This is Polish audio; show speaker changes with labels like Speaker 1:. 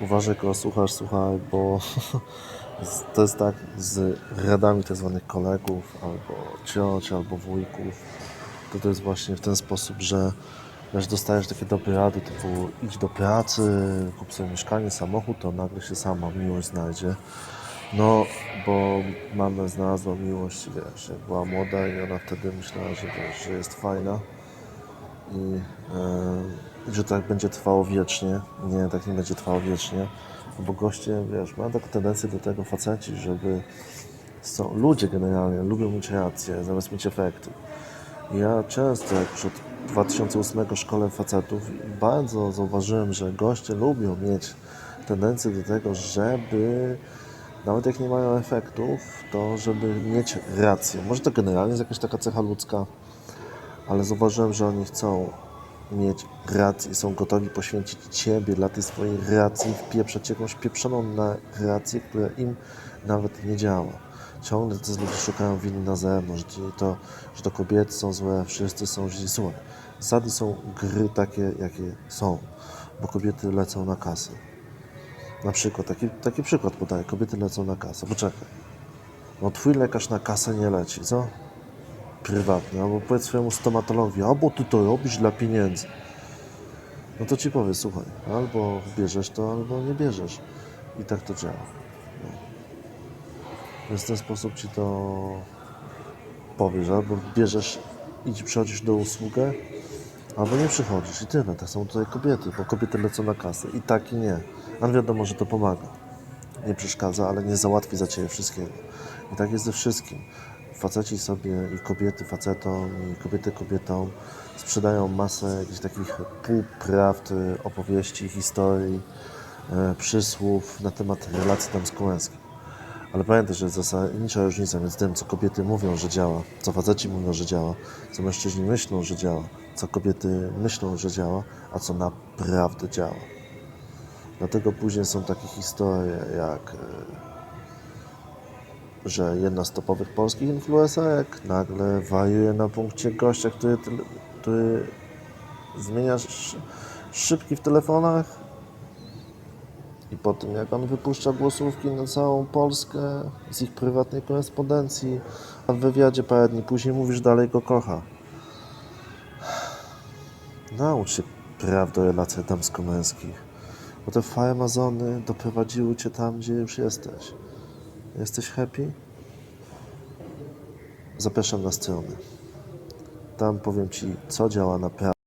Speaker 1: Uważaj, kogo słuchasz, słuchaj, bo to jest tak z radami tak zwanych kolegów, albo cioci, albo wujków. To to jest właśnie w ten sposób, że wiesz, dostajesz takie dobre rady, typu idź do pracy, kup sobie mieszkanie, samochód, to nagle się sama miłość znajdzie. No, bo mama znalazła miłość, wiesz, jak była młoda i ona wtedy myślała, że, wiesz, że jest fajna i e, że tak będzie trwało wiecznie. Nie, tak nie będzie trwało wiecznie, bo goście, wiesz, mają taką tendencję do tego faceci, żeby są, ludzie generalnie lubią mieć rację zamiast mieć efekty. Ja często, jak już od 2008 szkole facetów, bardzo zauważyłem, że goście lubią mieć tendencję do tego, żeby nawet jak nie mają efektów, to żeby mieć rację. Może to generalnie jest jakaś taka cecha ludzka, ale zauważyłem, że oni chcą mieć rację i są gotowi poświęcić Ciebie dla tej swojej racji, wpieprzać jakąś pieprzoną narrację, która im nawet nie działa. Ciągle te ludzie szukają winy na zewnątrz, że to, że to kobiety są złe, wszyscy są źli. Słuchaj, zasady są gry takie, jakie są, bo kobiety lecą na kasę. Na przykład, taki, taki przykład podaję, kobiety lecą na kasę. Poczekaj, no twój lekarz na kasę nie leci, co? Prywatny, albo powiedz swojemu stomatologowi, albo ty to robisz dla pieniędzy. No to ci powie, słuchaj, albo bierzesz to, albo nie bierzesz. I tak to działa. No. Więc w ten sposób ci to powiesz, albo bierzesz i ci przychodzisz do usługę, albo nie przychodzisz i tyle. Tak są tutaj kobiety, bo kobiety lecą na kasę. I tak i nie. Ale wiadomo, że to pomaga. Nie przeszkadza, ale nie załatwi za ciebie wszystkiego. I tak jest ze wszystkim. Faceci sobie i kobiety facetom i kobiety kobietom sprzedają masę jakichś takich półprawd, y, opowieści, historii, e, przysłów na temat relacji damsko-męskich. Ale pamiętaj, że jest zasadnicza różnica między tym, co kobiety mówią, że działa, co faceci mówią, że działa, co mężczyźni myślą, że działa, co kobiety myślą, że działa, a co naprawdę działa. Dlatego później są takie historie jak, e, że jedna z topowych polskich influencerek nagle wariuje na punkcie gościa, który, który zmienia sz- szybki w telefonach i po tym jak on wypuszcza głosówki na całą Polskę z ich prywatnej korespondencji, a w wywiadzie parę dni później mówisz dalej go kocha. Naucz się prawdy o relacjach damsko-męskich, bo te farmazony doprowadziły cię tam, gdzie już jesteś. Jesteś happy? Zapraszam na stronę. Tam powiem ci, co działa naprawdę.